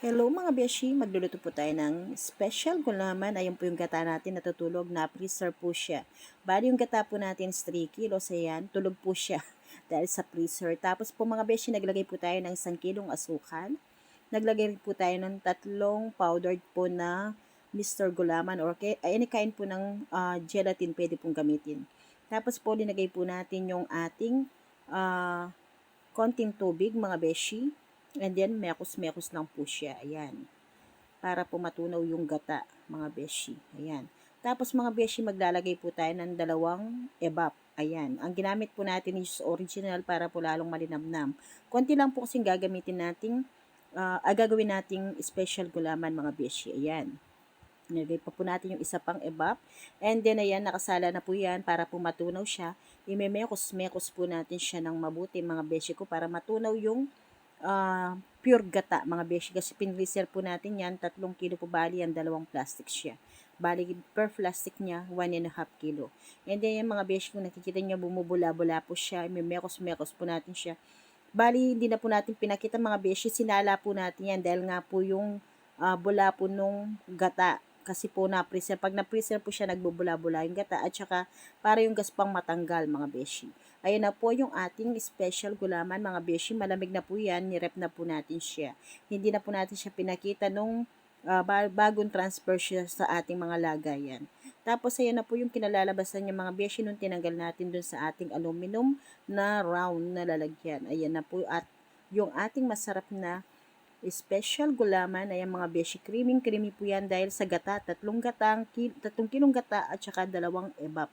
Hello mga beshi, magluluto po tayo ng special gulaman. Ayun po yung gata natin natutulog na freezer po siya. Bali yung gata po natin is 3 kilos, ayan, tulog po siya dahil sa freezer. Tapos po mga beshi, naglagay po tayo ng 1 kilong asukal. Naglagay rin po tayo ng tatlong powdered po na Mr. Gulaman or any kind po ng uh, gelatin pwede pong gamitin. Tapos po, linagay po natin yung ating uh, konting tubig mga beshi And then, mekos-mekos lang po siya. Ayan. Para po matunaw yung gata, mga beshi. Ayan. Tapos, mga beshi, maglalagay po tayo ng dalawang ebap. Ayan. Ang ginamit po natin is original para po lalong malinamnam. Konti lang po kasing gagamitin nating, uh, gagawin nating special gulaman, mga beshi. Ayan. Nilagay pa po natin yung isa pang ebap. And then, ayan, nakasala na po yan para po matunaw siya. Imemekos-mekos po natin siya ng mabuti, mga beshi ko, para matunaw yung uh, pure gata mga beshi. Kasi pinreserve po natin yan tatlong kilo po bali yan dalawang plastic siya. Bali per plastic niya 1 and a half kilo. And then yung mga beshi kung nakikita niya bumubula-bula po siya may mekos-mekos po natin siya. Bali hindi na po natin pinakita mga beshi sinala po natin yan dahil nga po yung uh, bula po nung gata kasi po na-preserve. Pag na-preserve po siya, nagbubula-bula yung gata at saka para yung gaspang matanggal mga beshi. Ayun na po yung ating special gulaman mga beshi. Malamig na po yan. Nirep na po natin siya. Hindi na po natin siya pinakita nung uh, bagong transfer siya sa ating mga lagayan. Tapos ayan na po yung kinalalabasan niya mga beshi nung tinanggal natin dun sa ating aluminum na round na lalagyan. Ayan na po at yung ating masarap na special gulaman ay mga beshi creaming creamy po yan dahil sa gata, tatlong gatang, tatlong kilong gata at saka dalawang ebap.